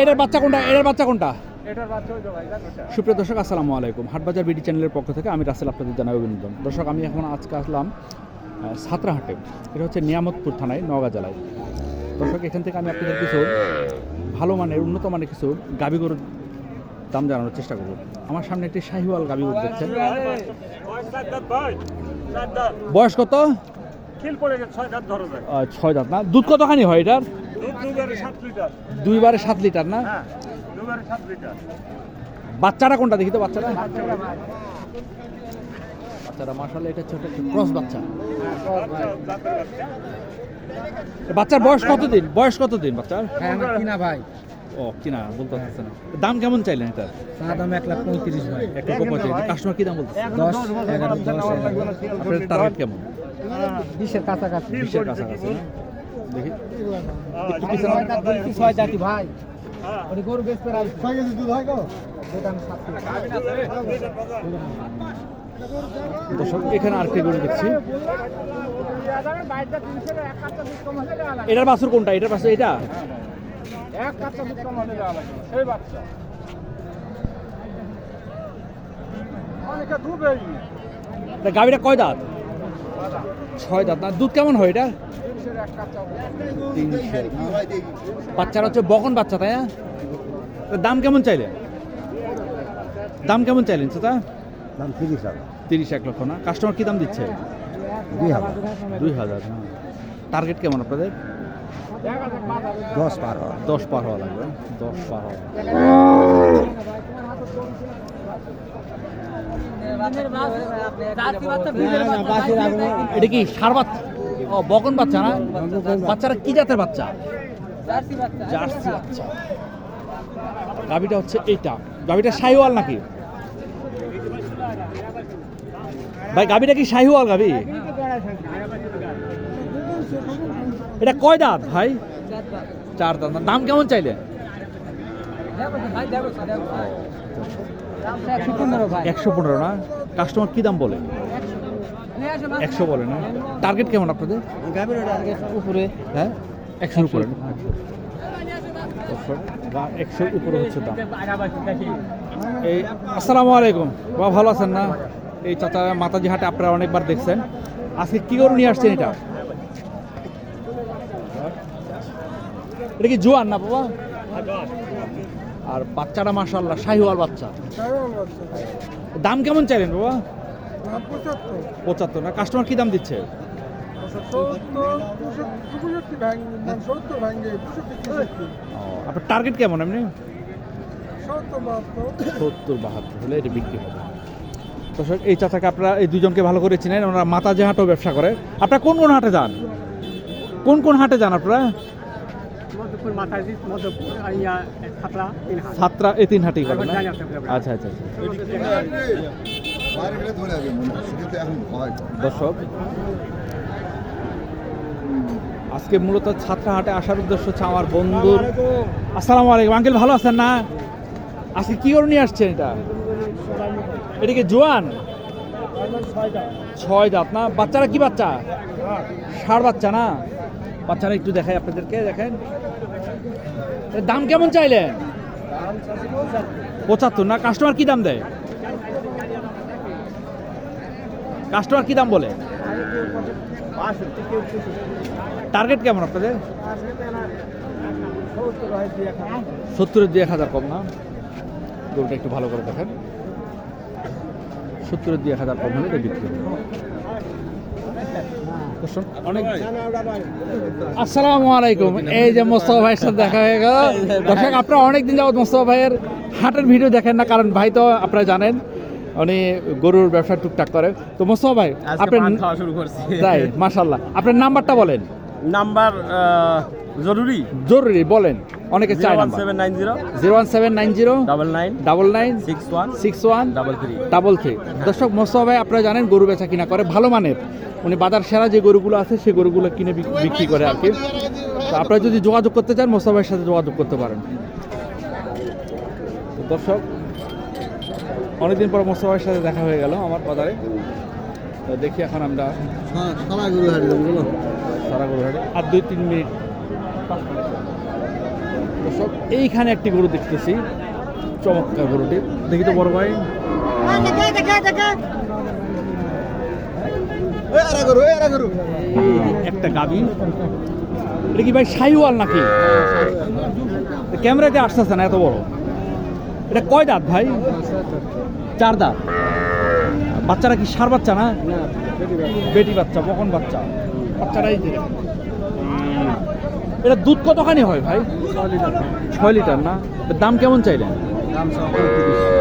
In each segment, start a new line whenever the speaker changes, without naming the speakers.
এটার বাচ্চা কোনটা? এটার বাচ্চা কোনটা? সুপ্রিয় দর্শক, আসসালামু আলাইকুম। হাটবাজার বিডি চ্যানেলের পক্ষ থেকে আমি রাসেল আপনাদের জানাই অভিনন্দন। দর্শক, আমি এখন আজকে আসলাম সাতরাহাটে। এটা হচ্ছে নিয়ামতপুর থানায়, নওগাঁ জেলায়। দর্শক, এখান থেকে আমি আপনাদের কিছু ভালো মানের, উন্নত মানের কিছু গাবি গরুর দাম জানানোর চেষ্টা করব। আমার সামনে একটি শাহিওয়াল গাবি গরু দেখছেন। বয়স কত?
খিল পড়ে গেছে ছয় দাঁত ধরো যায়।
ছয় দাঁত না? দুধ কতখানি হয় এটার? দুইবারে সাত লিটার না?
হ্যাঁ দুবারে সাত লিটার।
বাচ্চাটা কোনটা? দেখি তো বাচ্চাটা। বাচ্চাটা মাসাল্লাহ এটা হচ্ছে ক্রস বাচ্চা। বাচ্চার বয়স কতদিন? বয়স কতদিন বাচ্চার?
হ্যাঁ কিনা ভাই।
ও কিনা বলতে না। দাম কেমন চাইলেন এটা
চা দাম এক লাখ পঁয়ত্রিশ ভাই।
একটা পঁচিশ কাস্টমার কি দাম বলতেছে?
দশ এগারো দশ এগারো।
আপনার টার্গেট কেমন?
বিশের কাছাকাছি।
বিশের কাছাকাছি দেখি।
ছয় জাতি ভাই।
হ্যাঁ।
ওই গরু বেচতে রাখি ছয় কেজি দুধ হয় গো।
দর্শক এখানে আর কি গরু দেখছি। এটার বাছুর কোনটা? এটার বাছুর এটা
এক কাচ্চা দুধ কম হলে দেওয়া লাগবে। সেই বাচ্চা। অনেকে দুবেই
গাড়িটা কয় দাঁত? ছয় দাঁত। না দুধ কেমন হয় এটা? বাচ্চারা হচ্ছে বকন বাচ্চা তাই না? দাম কেমন চাইলেন? দাম কেমন চাইলেন সেটা
দাম তিরিশ হাজার।
তিরিশ এক লক্ষ না? কাস্টমার কি দাম দিচ্ছে?
দুই হাজার।
দুই হাজার টার্গেট কেমন আপনাদের?
দশ বারো
দশ পার হওয়া লাগবে দশ পার হওয়া এটা কি সার বাচ্চা? ও বকন বাচ্চা না? বাচ্চারা কি জাতের বাচ্চা? জার্সি বাচ্চা। গাবিটা হচ্ছে এইটা। গাবিটা শাহিওয়াল নাকি? ভাই গাবিটা কি শাহিওয়াল গাবি এটা কয় দাঁত ভাই? চার দাঁত। দাম কেমন চাইলে? একশো পনেরো না? কাস্টমার কি দাম বলে? একশো বলে না? টার্গেট কেমন আপনাদের?
উপরে।
হ্যাঁ? একশোর উপরে? একশোর উপরে হচ্ছে দাম। এই আসসালামু আলাইকুম। বাবা ভালো আছেন না? এই চাচা মাতাজি হাটে আপনারা অনেকবার দেখছেন। আজকে কি করে নিয়ে আসছেন এটা? এটা কি জোয়ান না বাবা? আর বাচ্চাটা মাশাল্লাহ শাহিওয়াল বাচ্চা। দাম কেমন চাইলেন বাবা? পঁচাত্তর। না কাস্টমার কি দাম দিচ্ছে? আপনার টার্গেট কেমন এমনি? সত্তর, বাহাত্তর, হলে এটা বিক্রি হবে। দর্শক, এই চাচাকে আপনারা, এই দুজনকে ভালো করে চিনেন, ওনারা মাতাজি হাটও ব্যবসা করে। আপনারা কোন কোন হাটে যান? কোন কোন হাটে যান আপনারা? সাতটা এই তিন। আচ্ছা আচ্ছা আচ্ছা। দর্শক আজকে মূলত ছাত্রা হাটে আসার উদ্দেশ্য হচ্ছে আমার বন্ধু আসসালামু আলাইকুম। আঙ্কেল ভালো আছেন না? আজকে কি করে নিয়ে আসছেন এটা? এটা কি জোয়ান? ছয় দাঁত না? বাচ্চারা কি বাচ্চা? ষাড় বাচ্চা না? বাচ্চারা একটু দেখাই আপনাদেরকে, দেখেন। দাম কেমন চাইলেন? পঁচাত্তর, না কাস্টমার কি দাম দেয়? কাস্টমার কি দাম বলে? টার্গেট কেমন আপনাদের? সত্তরের দুই এক হাজার কম না? গরুটা একটু ভালো করে দেখেন। সত্তরের দুই এক হাজার কম হলে বিক্রি হবে। দর্শক, অনেক আসসালামু আলাইকুম। এই যে মোস্তফা ভাইয়ের সাথে দেখা হয়ে গেল। দর্শক আপনারা অনেকদিন যাবত মোস্তফা ভাইয়ের হাটের ভিডিও দেখেন না কারণ ভাই তো আপনারা জানেন উনি গরুর ব্যবসা টুকটাক করে। তো মোস্তফা ভাই আপনার
খাওয়া শুরু করছি।
তাই মাশাল্লাহ আপনার নাম্বারটা বলেন।
নাম্বার জরুরি?
জরুরি বলেন। অনেকে চায় number.
Seven nine zero.
Zero one seven nine zero.
Double nine.
Double nine.
Six one.
Six one.
Double three.
Double three. দর্শক মোস্তফা ভাই আপনারা জানেন গরু বেচা কিনা করে ভালো মানের। উনি বাজার সেরা যে গরুগুলো আছে সেই গরুগুলো কিনে বিক্রি করে আর কি। আপনারা যদি যোগাযোগ করতে চান, মোস্তফা ভাইয়ের সাথে যোগাযোগ করতে পারেন। দর্শক, অনেকদিন পর মোস্তফা সাথে দেখা হয়ে গেল আমার বাজারে। দেখি এখন আমরা সারা আর দুই তিন মিনিট দর্শক, এইখানে একটি গরু দেখতেছি, চমৎকার গরুটি। দেখি তো বড় ভাই। একটা গাবি। এটা কি ভাই সাইওয়াল নাকি? ক্যামেরাতে আসতেছে না এত বড়। এটা কয় দাঁত ভাই? চার দাঁত। বাচ্চারা কি সার বাচ্চা না? বেটি বাচ্চা বকন বাচ্চা। বাচ্চারাই এটা দুধ কতখানি হয় ভাই? ছয় লিটার না? দাম কেমন চাইলেন?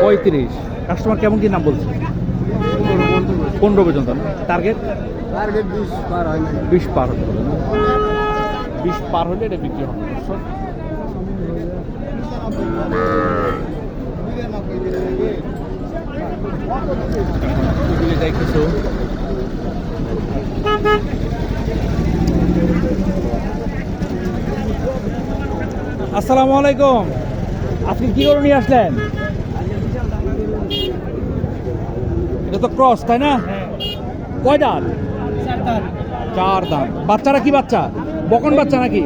পঁয়ত্রিশ। কাস্টমার কেমন কি নাম বলছে? পনেরো পর্যন্ত না? টার্গেট
টার্গেট বিশ পার হয় না
বিশ পার হতে হবে না বিশ পার হলে এটা বিক্রি হবে। আসসালামু আলাইকুম। আজকে কি করে নিয়ে আসলেন এটা তো ক্রস তাই না? কয় দাঁত? চার দাঁত। বাচ্চারা কি বাচ্চা? বকন বাচ্চা নাকি?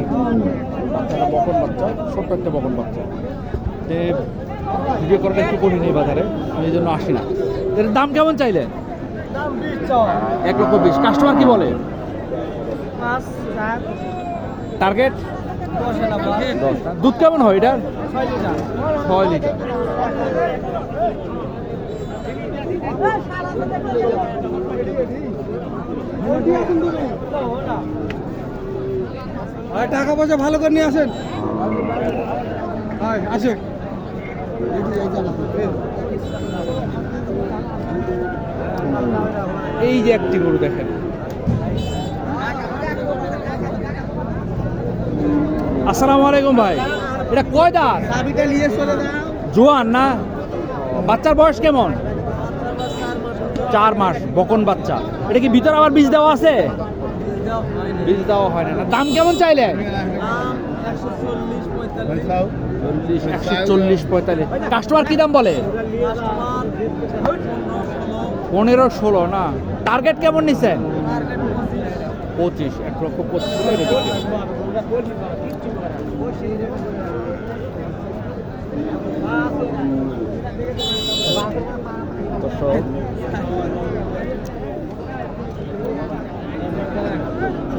বাচ্চারা বকন বাচ্চা ছোট্ট একটা বকন বাচ্চা। যে ভিডিও করাটা একটু কঠিন এই বাজারে আমি এই জন্য আসি না। এর দাম কেমন চাইলে? এক লক্ষ বিশ। কাস্টমার কি বলে? টার্গেট দুধ কেমন হয় এটার? ছয় লিটার।
টাকা পয়সা ভালো করে নিয়ে আসেন। আসে
এই যে একটি গরু দেখেন। আসসালামু আলাইকুম ভাই। এটা কয় দাঁত? জোয়ান না? বাচ্চার বয়স কেমন? চার মাস বকন বাচ্চা। এটা কি ভিতরে আবার বীজ দেওয়া আছে? বীজ দেওয়া হয় না। না দাম কেমন চাইলে? একশো চল্লিশ পঁয়তাল্লিশ। কাস্টমার কি দাম বলে? পনেরো ষোলো না। টার্গেট কেমন নিচ্ছেন পঁচিশ এক লক্ষ পঁচিশ হলে এটা বিক্রি হবে।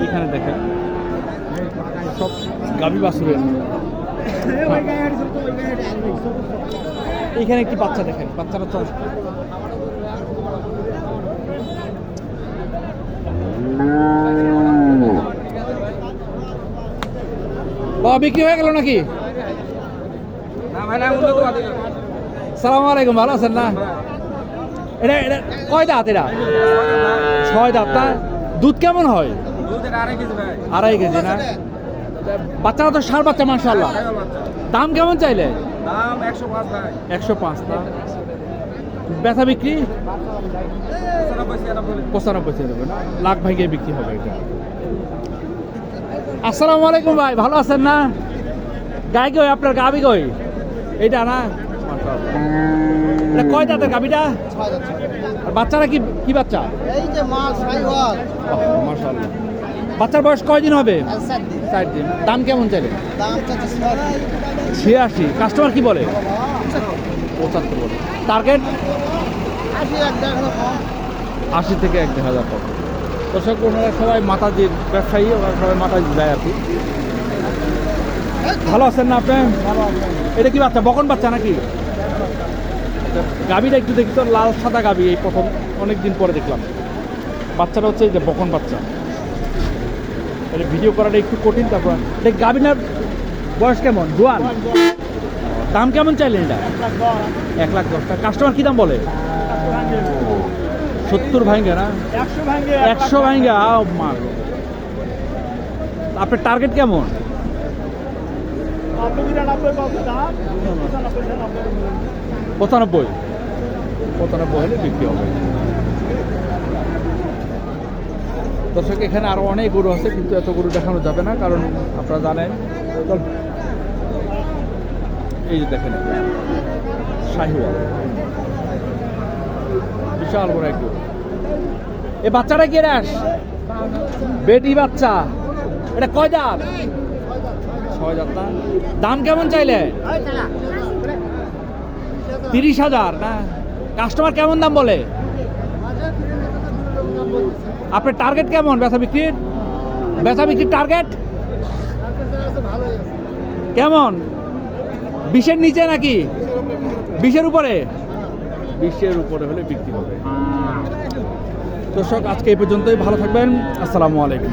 এখানে দেখেন। সব গাভী বাছুরের। এইখানে একটি বাচ্চা দেখেন বাচ্চারা বাবা, বিক্রি হয়ে গেল নাকি? সালাম আলাইকুম ভালো আছেন না? এটা এটা কয় দাঁত ছয় দাঁত দুধ কেমন হয়? আড়াই কেজি না? বাচ্চারা তো সার বাচ্চা মাশাল্লাহ দাম কেমন চাইলে?
একশো পাঁচ ভাই
না? ব্যথা বিক্রি? পঁচানব্বই ছিয়ানব্বই না? লাখ ভাঙিয়ে বিক্রি হবে এটা। আসসালামু আলাইকুম ভাই, ভালো আছেন না? গাই কই, আপনার গাবি কই? এইটা না। এটা কয় দাঁতের গাবিটা আর বাচ্চারা কি কি বাচ্চা?
এই যে
বাচ্চার বয়স কয়দিন হবে? চার দিন। দাম কেমন চাইলে
দাম চাচ্ছে
ছিয়াশি। কাস্টমার কি বলে? পঁচাত্তর বলে। টার্গেট?
আশি
থেকে এক দেড় হাজার টাকা দর্শক, ওনারা সবাই মাতাজির ব্যবসায়ী ওরা সবাই মাতাজি দেয় আর কি। ভালো আছেন না আপনি? এটা কি বাচ্চা? বকন বাচ্চা নাকি? গাবিটা একটু দেখি তো লাল সাদা গাবি এই প্রথম অনেক দিন পরে দেখলাম। বাচ্চাটা হচ্ছে এই যে বকন বাচ্চা। এটা ভিডিও করাটা একটু কঠিন তারপর এটা গাবিনার বয়স কেমন? জোয়ান দাম কেমন চাইলেন এটা? এক লাখ দশ। টাকা কাস্টমার কি দাম বলে? সত্তর ভাঙ্গে না?
একশো ভাঙে
একশো ভাঙ্গে আপনার টার্গেট কেমন
আপনি বিরানব্বই পাবো দাম পঁচানব্বই
পঁচানব্বই। হলে বিক্রি হবে। দর্শক এখানে আরও অনেক গরু আছে কিন্তু এত গরু দেখানো যাবে না কারণ আপনারা জানেন এই যে দেখেন শাহিওয়াল। বিশাল বড় এক গরু। এ বাচ্চাটা কে রাস বেটি বাচ্চা। এটা কয় দাঁত? ছয় না দাম কেমন চাইলে? তিরিশ হাজার না? কাস্টমার কেমন দাম বলে? আপনার টার্গেট কেমন? বেচা বিক্রির? বেচা বিক্রির টার্গেট কেমন? বিশের নিচে নাকি? বিশের উপরে? বিশের উপরে হলে বিক্রি হবে। দর্শক আজকে এই পর্যন্তই। ভালো থাকবেন। আসসালামু আলাইকুম।